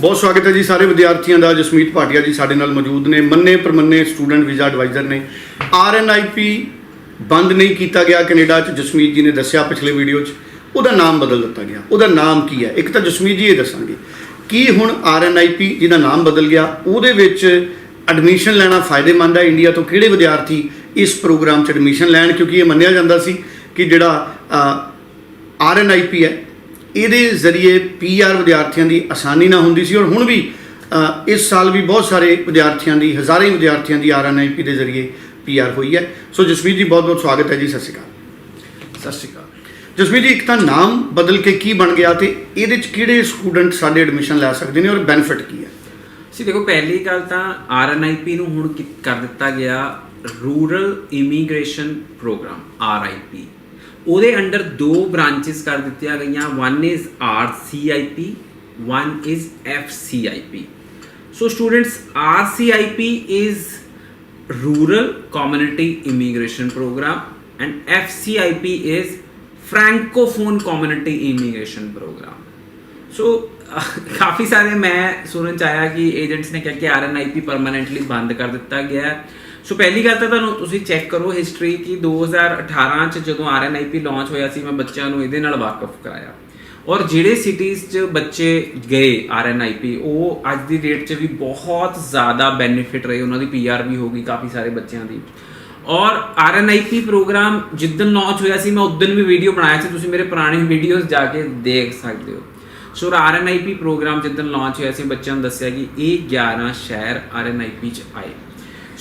ਬਹੁਤ ਸਵਾਗਤ ਹੈ ਜੀ ਸਾਰੇ ਵਿਦਿਆਰਥੀਆਂ ਦਾ, ਜਸਮੀਤ ਭਾਟੀਆ ਜੀ ਸਾਡੇ ਨਾਲ ਮੌਜੂਦ ਨੇ। ਮੰਨੇ ਪ੍ਰਮੰਨੇ ਸਟੂਡੈਂਟ ਵੀਜ਼ਾ ਐਡਵਾਈਜ਼ਰ ਨੇ। ਆਰਐਨਆਈਪੀ ਬੰਦ ਨਹੀਂ ਕੀਤਾ ਗਿਆ ਕੈਨੇਡਾ 'ਚ, ਜਸਮੀਤ ਜੀ ਨੇ ਦੱਸਿਆ ਪਿਛਲੇ ਵੀਡੀਓ 'ਚ। ਉਹਦਾ ਨਾਮ ਬਦਲ ਦਿੱਤਾ ਗਿਆ। ਉਹਦਾ ਨਾਮ ਕੀ ਹੈ? ਇੱਕ ਤਾਂ ਜਸਮੀਤ ਜੀ ਇਹ ਦੱਸਣਗੇ ਕੀ ਹੁਣ ਆਰਐਨਆਈਪੀ ਜਿਹਦਾ ਨਾਮ ਬਦਲ ਗਿਆ, ਉਹਦੇ ਵਿੱਚ ਐਡਮਿਸ਼ਨ ਲੈਣਾ ਫਾਇਦੇਮੰਦ ਹੈ ਇੰਡੀਆ ਤੋਂ? ਕਿਹੜੇ ਵਿਦਿਆਰਥੀ ਇਸ ਪ੍ਰੋਗਰਾਮ 'ਚ ਐਡਮਿਸ਼ਨ ਲੈਣ? ਕਿਉਂਕਿ ਇਹ ਮੰਨਿਆ ਜਾਂਦਾ ਸੀ ਕਿ ਜਿਹੜਾ ਆਰਐਨਆਈਪੀ ਹੈ ਇਹਦੇ ਜ਼ਰੀਏ ਪੀਆਰ ਵਿਦਿਆਰਥੀਆਂ ਦੀ ਆਸਾਨੀ ਨਾਲ ਹੁੰਦੀ ਸੀ ਔਰ ਹੁਣ ਵੀ ਇਸ ਸਾਲ ਵੀ ਬਹੁਤ ਸਾਰੇ ਵਿਦਿਆਰਥੀਆਂ ਦੀ ਹਜ਼ਾਰਾਂ ਹੀ ਵਿਦਿਆਰਥੀਆਂ ਦੀ ਆਰਐਨਆਈਪੀ ਦੇ ਜ਼ਰੀਏ ਪੀਆਰ ਹੋਈ ਹੈ। ਸੋ ਜਸਵੀਰ ਜੀ ਬਹੁਤ ਬਹੁਤ ਸਵਾਗਤ ਹੈ ਜੀ। ਸਤਿ ਸ਼੍ਰੀ ਅਕਾਲ। ਸਤਿ ਸ਼੍ਰੀ ਅਕਾਲ। ਜਸਵੀਰ ਜੀ ਇੱਕ ਤਾਂ ਨਾਮ ਬਦਲ ਕੇ ਕੀ ਬਣ ਗਿਆ ਤੇ ਇਹਦੇ ਚ ਕਿਹੜੇ ਸਟੂਡੈਂਟ ਸਾਡੇ ਐਡਮਿਸ਼ਨ ਲੈ ਸਕਦੇ ਨੇ ਔਰ ਬੈਨੀਫਿਟ ਕੀ ਹੈ? ਸੀ ਦੇਖੋ ਪਹਿਲੀ ਗੱਲ ਤਾਂ ਆਰਐਨਆਈਪੀ ਨੂੰ ਹੁਣ ਕਰ ਦਿੱਤਾ ਗਿਆ ਰੂਰਲ ਇਮੀਗ੍ਰੇਸ਼ਨ ਪ੍ਰੋਗਰਾਮ ਆਰਆਈਪੀ ਉਹਦੇ ਅੰਡਰ ਦੋ ਬ੍ਰਾਂਚਸ ਕਰ ਦਿੱਤੀਆਂ ਗਈਆਂ one is RCIP one is FCIP so students RCIP is rural community immigration program and FCIP is francophone community immigration program so ਕਾਫੀ ਸਾਰੇ ਮੈਂ ਸੁਣਨ ਚ ਆਇਆ ਕਿ ਏਜੰਟਸ ਨੇ ਕਿਹਾ ਕਿ ਆਰਐਨਆਈਪੀ ਪਰਮਾਨੈਂਟਲੀ ਬੰਦ ਕਰ ਦਿੱਤਾ ਗਿਆ ਹੈ ਸੋ ਪਹਿਲੀ ਗੱਲ ਤਾਂ ਤੁਹਾਨੂੰ ਤੁਸੀਂ ਚੈੱਕ ਕਰੋ ਹਿਸਟਰੀ ਕਿ 2018 ਚ ਜਦੋਂ ਆਰਐਨਆਈਪੀ ਲਾਂਚ ਹੋਇਆ ਸੀ, ਮੈਂ ਬੱਚਿਆਂ ਨੂੰ ਇਹਦੇ ਨਾਲ ਵਾਕਫ ਕਰਾਇਆ। ਔਰ ਜਿਹੜੇ ਸਿਟੀਜ਼ 'ਚ ਬੱਚੇ ਗਏ ਆਰਐਨਆਈਪੀ ਉਹ ਅੱਜ ਦੀ ਡੇਟ 'ਚ ਵੀ ਬਹੁਤ ਜ਼ਿਆਦਾ ਬੈਨੀਫਿਟ ਰਹੇ। ਉਹਨਾਂ ਦੀ ਪੀਆਰ ਵੀ ਹੋ ਗਈ ਕਾਫੀ ਸਾਰੇ ਬੱਚਿਆਂ ਦੀ। ਔਰ ਆਰਐਨਆਈਪੀ ਪ੍ਰੋਗਰਾਮ ਜਿੱਦਨ ਲਾਂਚ ਹੋਇਆ ਸੀ, ਮੈਂ ਉਦੋਂ ਵੀ ਵੀਡੀਓ ਬਣਾਇਆ ਸੀ। ਤੁਸੀਂ ਮੇਰੇ ਪੁਰਾਣੇ ਵੀਡੀਓਜ਼ ਜਾ ਕੇ ਦੇਖ ਸਕਦੇ ਹੋ। ਸੋ ਆਰਐਨਆਈਪੀ ਪ੍ਰੋਗਰਾਮ ਜਿੱਦਨ ਲਾਂਚ ਹੋਇਆ ਸੀ, ਬੱਚਿਆਂ ਨੂੰ ਦੱਸਿਆ ਕਿ ਇਹ 11 ਸ਼ਹਿਰ ਆਰਐਨਆਈਪੀ 'ਚ ਆਏ।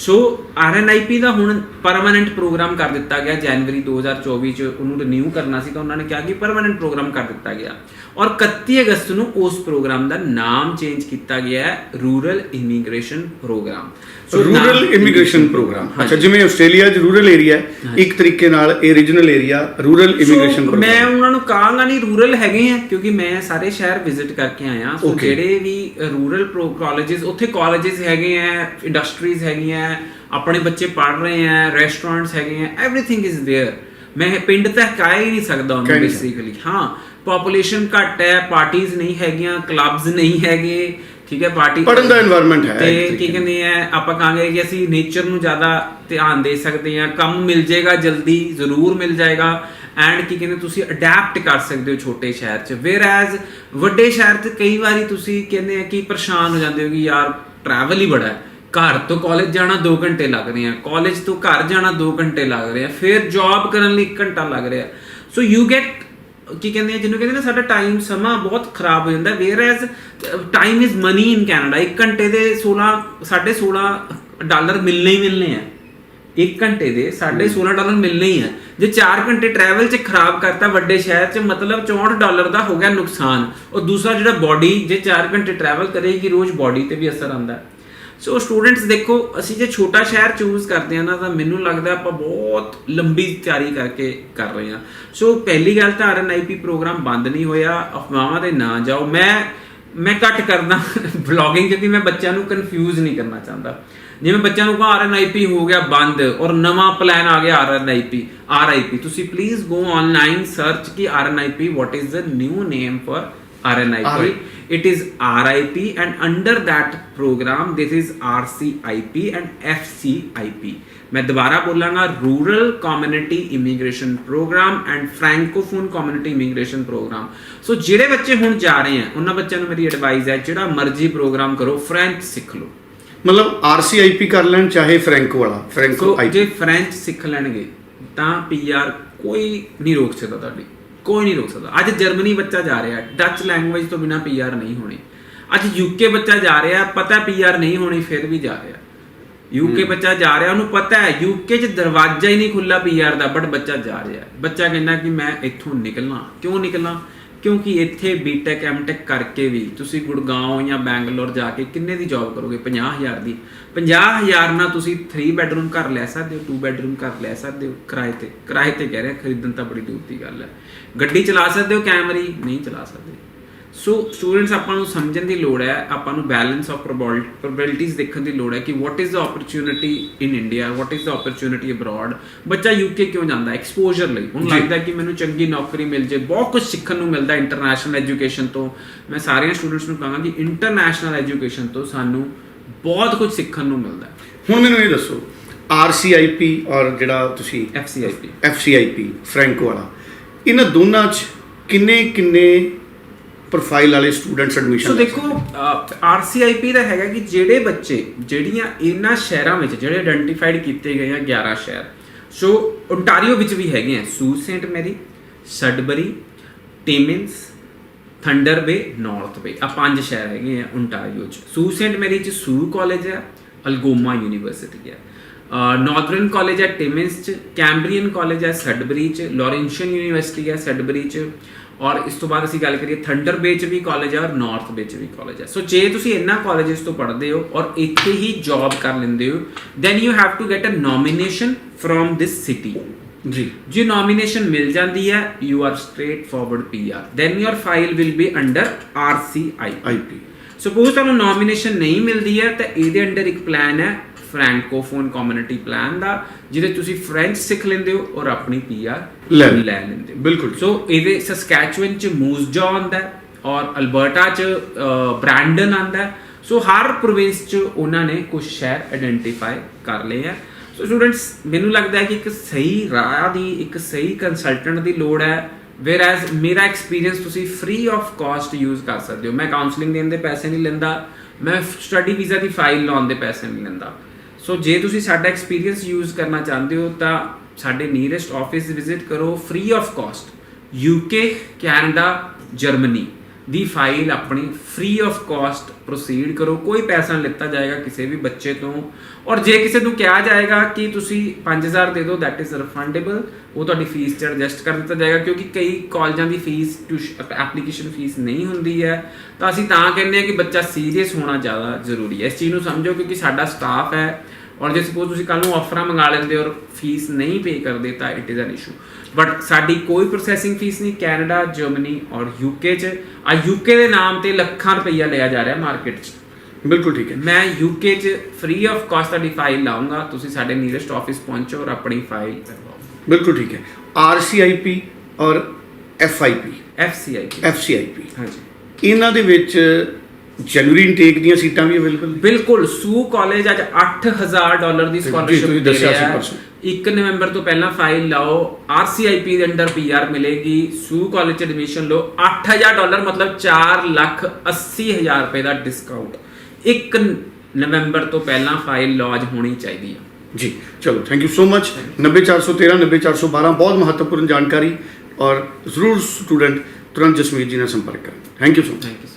ਸੋ ਆਰਐਨਆਈਪੀ ਦਾ ਹੁਣ ਪਰਮਾਨੈਂਟ ਪ੍ਰੋਗਰਾਮ ਕਰ ਦਿੱਤਾ ਗਿਆ ਜਨਵਰੀ 2024 ਚ। ਉਹਨੂੰ ਰਿਨਿਊ ਕਰਨਾ ਸੀ ਤਾਂ ਉਹਨਾਂ ਨੇ ਕਿਹਾ ਕਿ ਪਰਮਾਨੈਂਟ ਪ੍ਰੋਗਰਾਮ ਕਰ ਦਿੱਤਾ ਗਿਆ। ਔਰ 31 ਅਗਸਤ ਨੂੰ ਉਸ ਪ੍ਰੋਗਰਾਮ ਦਾ ਨਾਮ ਚੇਂਜ ਕੀਤਾ ਗਿਆ ਹੈ rural immigration programme rural immigration programme ਅੱਛਾ ਜਿਵੇਂ ਆਸਟ੍ਰੇਲੀਆ 'ਚ ਰੂਰਲ ਏਰੀਆ ਹੈ ਇੱਕ ਤਰੀਕੇ ਨਾਲ ਇਹ regional area rural immigration so ਮੈਂ ਪ੍ਰੋਗਰਾਮ ਉਹਨਾਂ ਨੂੰ ਕਹਾਂਗਾ ਨਹੀਂ ਰੂਰਲ ਹੈਗੇ ਆ ਕਿਉਂਕਿ ਮੈਂ ਸਾਰੇ ਸ਼ਹਿਰ ਵਿਜ਼ਿਟ ਕਰਕੇ ਆਇਆ ਸੋ Okay. ਜਿਹੜੇ ਵੀ ਰੂਰਲ ਪ੍ਰੋ ਕਾਲਜਸ ਉੱਥੇ ਕਾਲਜਸ ਹੈਗੇ ਆ ਇੰਡਸਟਰੀਜ਼ ਹੈਗੀਆਂ ਆਪਣੇ ਬੱਚੇ ਪੜ ਰਹੇ ਆ ਰੈਸਟੋਰੈਂਟਸ ਹੈਗੇ ਆ ਐਵਰੀਥਿੰਗ ਇਜ਼ देयर ਮੈਂ ਪਿੰਡ ਤਾਂ ਕਹਿ ਹੀ ਨਹੀਂ ਸਕਦਾ ਕਹਿ ਉਹਨੂੰ ਨਹੀਂ ਬੇਸਿਕਲੀ ਹਾਂ ਪੋਪੂਲੇਸ਼ਨ ਘੱਟ ਹੈ ਪਾਰਟੀਆਂ ਨਹੀਂ ਹੈਗੀਆਂ ਕਲੱਬਸ ਨਹੀਂ ਹੈਗੇ ਠੀਕ ਹੈ ਪਾਰਟੀ ਪੜ੍ਹਨ ਦਾ environment ਹੈ, ਤੇ ਕੀ ਕਹਿੰਦੇ ਆ ਆਪਾਂ ਕਹਾਂਗੇ ਕਿ ਅਸੀਂ ਨੇਚਰ ਨੂੰ ਜ਼ਿਆਦਾ ਧਿਆਨ ਦੇ ਸਕਦੇ ਹਾਂ ਕੰਮ ਮਿਲ ਜਾਏਗਾ ਜਲਦੀ ਜ਼ਰੂਰ ਮਿਲ ਜਾਏਗਾ ਐਂਡ ਕੀ ਕਹਿੰਦੇ ਤੁਸੀਂ ਅਡੈਪਟ ਕਰ ਸਕਦੇ ਹੋ ਛੋਟੇ ਸ਼ਹਿਰ 'ਚ। ਵੇਅਰ ਐਜ਼ ਵੱਡੇ ਸ਼ਹਿਰ 'ਚ ਕਈ ਵਾਰੀ ਤੁਸੀਂ ਕਹਿੰਦੇ ਆ ਕਿ ਪਰੇਸ਼ਾਨ ਹੋ ਜਾਂਦੇ ਹੋ ਕਿ ਯਾਰ ਟਰੈਵਲ ਹੀ ਬੜਾ ਹੈ। ਘਰ ਤੋਂ ਕਾਲਜ ਜਾਣਾ 2 ਘੰਟੇ ਲੱਗਦੇ ਆ ਕਾਲਜ ਤੋਂ ਘਰ ਜਾਣਾ 2 ਘੰਟੇ ਲੱਗ ਰਹੇ ਆ ਫਿਰ ਜੌਬ ਕਰਨ ਲਈ 1 ਘੰਟਾ ਲੱਗ ਰਿਹਾ। ਸੋ ਯੂ ਗੈਟ ਕੀ ਕਹਿੰਦੇ ਆ ਜਿਹਨੂੰ ਕਹਿੰਦੇ ਨੇ ਸਾਡਾ ਟਾਈਮ ਸਮਾਂ ਬਹੁਤ ਖਰਾਬ ਹੋ ਜਾਂਦਾ। Whereas time is money in Canada 1 ਘੰਟੇ ਦੇ 16 16.5 ਡਾਲਰ ਮਿਲਣੇ ਹੀ ਮਿਲਣੇ ਆ। 1 ਘੰਟੇ ਦੇ 16.5 ਡਾਲਰ ਮਿਲਣੇ ਹੀ ਆ। ਜੇ 4 ਘੰਟੇ ਟਰੈਵਲ 'ਚ ਖਰਾਬ ਕਰਤਾ ਵੱਡੇ ਸ਼ਹਿਰ 'ਚ ਮਤਲਬ 64 ਡਾਲਰ ਦਾ ਹੋ ਗਿਆ ਨੁਕਸਾਨ। ਔਰ ਦੂਸਰਾ ਜਿਹੜਾ ਬਾਡੀ ਜੇ 4 ਘੰਟੇ ਟਰੈਵਲ ਕਰੇਗੀ ਰੋਜ਼ ਬਾਡੀ ਤੇ ਵੀ ਅਸਰ ਆਉਂਦਾ। ਹੈ ਸੋ ਸਟੂਡੈਂਟਸ ਦੇਖੋ, ਅਸੀਂ ਜੇ ਛੋਟਾ ਸ਼ਹਿਰ ਚੂਜ਼ ਕਰਦੇ ਆ ਨਾ, ਤਾਂ ਮੈਨੂੰ ਲੱਗਦਾ ਆਪਾਂ ਬਹੁਤ ਲੰਬੀ ਤਿਆਰੀ ਕਰਕੇ ਕਰ ਰਹੇ ਆ ਸੋ ਪਹਿਲੀ ਗੱਲ ਤਾਂ ਆਰਐਨਆਈਪੀ ਪ੍ਰੋਗਰਾਮ ਬੰਦ ਨਹੀਂ ਹੋਇਆ, ਅਫਵਾਹਾਂ ਦੇ ਨਾ ਜਾਓ। ਮੈਂ ਮੈਂ ਘੱਟ ਕਰਦਾ ਵਲੌਗਿੰਗ ਕਿਉਂਕਿ ਮੈਂ ਬੱਚਿਆਂ ਨੂੰ ਕਨਫਿਊਜ਼ ਨਹੀਂ ਕਰਨਾ ਚਾਹੁੰਦਾ। ਜਿਵੇਂ ਬੱਚਿਆਂ ਨੂੰ ਕਹਾ ਆਰਐਨਆਈਪੀ ਹੋ ਗਿਆ ਬੰਦ ਔਰ ਨਵਾਂ ਪਲਾਨ ਆ ਗਿਆ ਆਰਐਨਆਈਪੀ ਆਰਆਈਪੀ ਤੁਸੀਂ ਪਲੀਜ਼ ਗੋ ਆਨਲਾਈਨ ਸਰਚ ਕਿ RNIP what is the new name for RNIP. It is RIP and under that program this is RCIP and FCIP. ਮੈਂ ਦੁਬਾਰਾ ਬੋਲਾਂਗਾ rural community immigration program and francophone community immigration program so ਜਿਹੜੇ ਬੱਚੇ ਹੁਣ ਜਾ ਰਹੇ ਆ ਉਹਨਾਂ ਬੱਚਿਆਂ ਨੂੰ ਮੇਰੀ ਐਡਵਾਈਸ ਹੈ ਜਿਹੜਾ ਮਰਜ਼ੀ ਪ੍ਰੋਗਰਾਮ ਕਰੋ ਫ੍ਰੈਂਚ ਸਿੱਖ ਲਓ ਮਤਲਬ ਆਰਸੀਆਈਪੀ ਕਰ ਲੈਣ ਚਾਹੇ ਫ੍ਰੈਂਕੋ ਵਾਲਾ ਫ੍ਰੈਂਕੋ ਆਈਪੀ ਜੇ ਫ੍ਰੈਂਚ ਸਿੱਖ ਲੈਣਗੇ ਤਾਂ ਪੀਆਰ ਕੋਈ ਨਹੀਂ ਰੋਕ ਸਕਦਾ ਤੁਹਾਡੀ ਕੋਈ ਨਹੀਂ ਰੋਕ ਸਕਦਾ। ਅੱਜ ਜਰਮਨੀ ਬੱਚਾ ਜਾ ਰਿਹਾ ਡੱਚ ਲੈਂਗੁਏਜ ਤੋਂ ਬਿਨਾ ਪੀਆਰ ਨਹੀਂ ਹੋਣੀ। ਅੱਜ ਯੂਕੇ ਬੱਚਾ ਜਾ ਰਿਹਾ ਪਤਾ ਪੀਆਰ ਨਹੀਂ ਹੋਣੀ ਫਿਰ ਵੀ ਜਾ ਰਿਹਾ ਯੂਕੇ ਬੱਚਾ ਜਾ ਰਿਹਾ ਉਹਨੂੰ ਪਤਾ ਹੈ। ਯੂਕੇ 'ਚ ਦਰਵਾਜ਼ਾ ਹੀ ਨਹੀਂ ਖੁੱਲਾ ਪੀਆਰ ਦਾ ਬਟ ਬੱਚਾ ਜਾ ਰਿਹਾ ਬੱਚਾ ਕਹਿੰਦਾ ਕਿ ਮੈਂ ਇੱਥੋਂ ਨਿਕਲਣਾ। ਕਿਉਂ ਨਿਕਲਣਾ? ਕਿਉਂਕਿ ਇੱਥੇ ਬੀਟੈਕ ਐਮਟੈਕ ਕਰਕੇ ਵੀ ਤੁਸੀਂ ਗੁੜਗਾਉਂ ਜਾਂ ਬੈਂਗਲੌਰ ਜਾ ਕੇ ਕਿੰਨੇ ਦੀ ਜੌਬ ਕਰੋਗੇ? 50000 ਦੀ। 50000 ਨਾਲ ਤੁਸੀਂ 3 ਬੈਡਰੂਮ ਘਰ ਲੈ ਸਕਦੇ ਹੋ 2 ਬੈਡਰੂਮ ਘਰ ਲੈ ਸਕਦੇ ਹੋ ਕਿਰਾਏ ਤੇ ਕਿਰਾਏ ਤੇ ਕਹਿ ਰਿਹਾ ਖਰੀਦਣ ਤਾਂ ਬੜੀ ਦੂਰ ਦੀ ਗੱਲ ਹੈ। ਗੱਡੀ ਚਲਾ ਸਕਦੇ ਹੋ ਕੈਮਰੀ ਨਹੀਂ ਚਲਾ ਸਕਦੇ। ਸੋ ਸਟੂਡੈਂਟਸ ਆਪਾਂ ਨੂੰ ਸਮਝਣ ਦੀ ਲੋੜ ਹੈ ਆਪਾਂ ਨੂੰ ਬੈਲੈਂਸ ਆਫ ਪ੍ਰੋਬੈਬਿਲਿਟੀਜ਼ ਦੇਖਣ ਦੀ ਲੋੜ ਹੈ ਕਿ what is the opportunity in India what is the opportunity abroad ਬੱਚਾ ਯੂਕੇ ਕਿਉਂ ਜਾਂਦਾ? ਐਕਸਪੋਜ਼ਰ ਲਈ। ਉਹਨੂੰ ਲੱਗਦਾ ਕਿ ਮੈਨੂੰ ਚੰਗੀ ਨੌਕਰੀ ਮਿਲ ਜੇ ਬਹੁਤ ਕੁਝ ਸਿੱਖਣ ਨੂੰ ਮਿਲਦਾ ਇੰਟਰਨੈਸ਼ਨਲ ਐਜੂਕੇਸ਼ਨ ਤੋਂ। ਮੈਂ ਸਾਰਿਆਂ ਸਟੂਡੈਂਟਸ ਨੂੰ ਕਹਾਂਗਾ ਕਿ ਇੰਟਰਨੈਸ਼ਨਲ ਐਜੂਕੇਸ਼ਨ ਤੋਂ ਸਾਨੂੰ ਬਹੁਤ ਕੁਝ ਸਿੱਖਣ ਨੂੰ ਮਿਲਦਾ ਹੈ। ਹੁਣ ਮੈਨੂੰ ਇਹ ਦੱਸੋ RCIP ਔਰ ਜਿਹੜਾ ਤੁਸੀਂ FCIP FCIP ਫ੍ਰੈਂਕੋ ਵਾਲਾ ਇਹਨਾਂ ਦੋਨਾਂ 'ਚ ਕਿੰਨੇ ਕਿੰਨੇ ਪ੍ਰੋਫਾਈਲ ਵਾਲੇ ਸਟੂਡੈਂਟਸ ਐਡਮਿਸ਼ਨ ਸੋ ਦੇਖੋ ਆਰਸੀਆਈਪੀ ਦਾ ਹੈਗਾ ਕਿ ਜਿਹੜੇ ਬੱਚੇ ਜਿਹੜੀਆਂ ਇਹਨਾਂ ਸ਼ਹਿਰਾਂ ਵਿੱਚ ਜਿਹੜੇ ਆਇਡੈਂਟੀਫਾਈਡ ਕੀਤੇ ਗਏ ਆ 11 ਸ਼ਹਿਰ ਸੋ ਓਨਟਾਰੀਓ ਵਿੱਚ ਵੀ ਹੈਗੇ ਆ। ਸੂ Saint Marie Sudbury Timmins Thunder Bay North Bay ਆ ਪੰਜ ਸ਼ਹਿਰ ਹੈਗੇ ਆ ਓਨਟਾਰੀਓ ਚ। ਸੂ ਸੈਂਟ ਮੈਰੀ ਚ ਸੂ ਕਾਲਜ ਹੈ ਅਲਗੋਮਾ ਯੂਨੀਵਰਸਿਟੀ ਹੈ ਨਾਰਥਰਨ ਕਾਲਜ ਹੈ ਟਿਮਿੰਸ ਚ ਕੈਂਬਰੀਅਨ ਕਾਲਜ ਹੈ ਸਡਬਰੀ ਚ ਲੋਰੈਂਸ਼ੀਅਨ ਯੂਨੀਵਰਸਿਟੀ ਹੈ ਸਡਬਰੀ ਚ। ਔਰ ਇਸ ਤੋਂ ਬਾਅਦ ਅਸੀਂ ਗੱਲ ਕਰੀਏ ਥੰਡਰ ਬੇ ਚ ਵੀ ਕਾਲਜ ਹੈ ਔਰ ਨਾਰਥ ਬੇ ਚ ਵੀ ਕਾਲਜ ਹੈ ਸੋ ਜੇ ਤੁਸੀਂ ਇਹਨਾਂ ਕਾਲਜਸ ਤੋਂ ਪੜ੍ਹਦੇ ਹੋ ਔਰ ਇੱਥੇ ਹੀ ਜੌਬ ਕਰ ਲੈਂਦੇ ਹੋ then you have to get a nomination from this city ਜੀ। ਜੇ ਨੋਮੀਨੇਸ਼ਨ ਮਿਲ ਜਾਂਦੀ ਹੈ you are straightforward PR then your file will be under RCI IP suppose ਤੁਹਾਨੂੰ ਨੋਮੀਨੇਸ਼ਨ ਨਹੀਂ ਮਿਲਦੀ ਹੈ ਤਾਂ ਇਹਦੇ ਅੰਡਰ ਇੱਕ ਪਲਾਨ ਹੈ ਫ੍ਰੈਂਕੋਫੋਨ ਕਮਿਊਨਿਟੀ ਪਲਾਨ ਦਾ ਜਿਹਦੇ ਤੁਸੀਂ ਫ੍ਰੈਂਚ ਸਿੱਖ ਲੈਂਦੇ ਹੋ ਔਰ ਆਪਣੀ ਪੀਆਰ ਲੈ ਲੈ ਲੈਂਦੇ। ਬਿਲਕੁਲ। ਸੋ ਇਹਦੇ ਸਸਕੈਚੁਅਨ ਚ ਮੂਸਜਾ ਆਉਂਦਾ ਔਰ ਅਲਬਰਟਾ ਚ ਬ੍ਰੈਂਡਨ ਆਉਂਦਾ ਸੋ ਹਰ ਪ੍ਰੋਵਿੰਸ ਚ ਉਹਨਾਂ ਨੇ ਕੁਝ ਸ਼ਹਿਰ ਆਇਡੈਂਟੀਫਾਈ ਕਰ ਲਏ ਆ। ਸੋ ਸਟੂਡੈਂਟਸ ਮੈਨੂੰ ਲੱਗਦਾ ਹੈ ਕਿ ਇੱਕ ਸਹੀ ਰਾਹ ਦੀ, ਇੱਕ ਸਹੀ ਕੰਸਲਟੈਂਟ ਦੀ ਲੋੜ ਹੈ ਵੇਅਰ ਐਜ਼ ਮੇਰਾ ਐਕਸਪੀਰੀਅੰਸ ਤੁਸੀਂ ਫ੍ਰੀ ਆਫ ਕਾਸਟ ਯੂਜ਼ ਕਰ ਸਕਦੇ ਹੋ। ਮੈਂ ਕਾਉਂਸਲਿੰਗ ਦੇਣ ਦੇ ਪੈਸੇ ਨਹੀਂ ਲੈਂਦਾ, ਮੈਂ ਸਟੱਡੀ ਵੀਜ਼ਾ ਦੀ ਫਾਈਲ ਲਾਉਣ ਦੇ ਪੈਸੇ ਨਹੀਂ ਲੈਂਦਾ। ਸੋ ਜੇ ਤੁਸੀਂ ਸਾਡਾ ਐਕਸਪੀਰੀਅੰਸ ਯੂਜ਼ ਕਰਨਾ ਚਾਹੁੰਦੇ ਹੋ, ਤਾਂ ਸਾਡੇ ਨੀਅਰੈਸਟ ਆਫਿਸ ਵਿਜ਼ਿਟ ਕਰੋ free of cost UK Canada Germany the file ਆਪਣੀ ਫ੍ਰੀ ਆਫ ਕਾਸਟ ਪ੍ਰੋਸੀਡ ਕਰੋ। ਕੋਈ ਪੈਸਾ ਨਹੀਂ ਲਿੱਤਾ ਜਾਏਗਾ ਕਿਸੇ ਵੀ ਬੱਚੇ ਤੋਂ। ਔਰ ਜੇ ਕਿਸੇ ਨੂੰ ਕਿਹਾ ਜਾਏਗਾ ਕਿ ਤੁਸੀਂ 5000 ਦੇ ਦਿਓ ਦੈਟ ਇਜ਼ ਰਿਫੰਡੇਬਲ ਉਹ ਤੁਹਾਡੀ ਫੀਸ ਚ ਐਡਜਸਟ ਕਰ ਦਿੱਤਾ ਜਾਏਗਾ ਕਿਉਂਕਿ ਕਈ ਕਾਲਜਾਂ ਦੀ ਫੀਸ ਐਪਲੀਕੇਸ਼ਨ ਫੀਸ ਨਹੀਂ ਹੁੰਦੀ ਹੈ। ਤਾਂ ਅਸੀਂ ਤਾਂ ਕਹਿੰਦੇ ਹਾਂ ਕਿ ਬੱਚਾ ਸੀਰੀਅਸ ਹੋਣਾ ਜ਼ਿਆਦਾ ਜ਼ਰੂਰੀ ਹੈ। ਇਸ ਚੀਜ਼ ਨੂੰ ਸਮਝੋ ਕਿਉਂਕਿ ਸਾਡਾ ਸਟਾਫ ਹੈ। ਔਰ ਜੇ ਸਪੋਜ਼ ਤੁਸੀਂ ਕੱਲ ਨੂੰ ਆਫਰਾਂ ਮੰਗਾ ਲੈਂਦੇ ਔਰ ਫੀਸ ਨਹੀਂ ਪੇ ਕਰਦੇ ਤਾਂ it is an issue but ਸਾਡੀ ਕੋਈ ਪ੍ਰੋਸੈਸਿੰਗ ਫੀਸ ਨਹੀਂ ਕੈਨੇਡਾ ਜਰਮਨੀ ਔਰ ਯੂਕੇ ਚ। ਆ ਯੂਕੇ ਦੇ ਨਾਮ ਤੇ ਲੱਖਾਂ ਰੁਪਈਆ ਲਿਆ ਜਾ ਰਿਹਾ ਮਾਰਕੀਟ ਚ। ਬਿਲਕੁਲ ਠੀਕ ਹੈ। ਮੈਂ ਯੂਕੇ ਚ ਫ੍ਰੀ ਆਫ ਕਾਸਟ ਤੁਹਾਡੀ ਫਾਈਲ ਲਾਉਂਗਾ ਤੁਸੀਂ ਸਾਡੇ ਨੀਅਰੈਸਟ ਆਫਿਸ ਪਹੁੰਚੋ ਔਰ ਆਪਣੀ ਫਾਈਲ ਕਰਵਾਓ। ਬਿਲਕੁਲ ਠੀਕ ਹੈ। RCIP ਔਰ FIP FCI FCIP ਹਾਂਜੀ। ਇਹਨਾਂ ਦੇ ਵਿੱਚ ਜਨਵਰੀ ਇਨਟੇਕ ਦੀਆਂ ਸੀਟਾਂ ਵੀ ਅਵੇਲੇਬਲ ਨੇ? ਬਿਲਕੁਲ ਸੂ ਕਾਲਜ ਅੱਜ 8000 ਡਾਲਰ ਦੀ ਸਕਾਲਰਸ਼ਿਪ ਦੇ ਰਿਹਾ ਹੈ। ਪਰਸੋਂ। 1 ਨਵੰਬਰ ਤੋਂ ਪਹਿਲਾਂ ਫਾਈਲ ਲਾਓ ਆਰਸੀਆਈਪੀ ਦੇ ਅੰਡਰ ਪੀਆਰ ਮਿਲੇਗੀ ਸੂ ਕਾਲਜ ਚ ਐਡਮਿਸ਼ਨ ਲਓ 8000 ਡਾਲਰ ਮਤਲਬ 4 ਲੱਖ 80 ਹਜ਼ਾਰ ਰੁਪਏ ਦਾ ਡਿਸਕਾਊਂਟ 1 ਨਵੰਬਰ ਤੋਂ ਪਹਿਲਾਂ ਫਾਈਲ ਲੌਜ ਹੋਣੀ ਚਾਹੀਦੀ ਹੈ ਜੀ ਚਲੋ ਥੈਂਕ ਯੂ ਸੋ ਮਚ 90413 90412 ਬਹੁਤ ਮਹੱਤਵਪੂਰਨ ਜਾਣਕਾਰੀ। ਔਰ ਜ਼ਰੂਰ ਸਟੂਡੈਂਟ ਤੁਰੰਤ ਜਸਮੀਤ ਜੀ ਨਾਲ ਸੰਪਰਕ ਕरें thank you so much thank you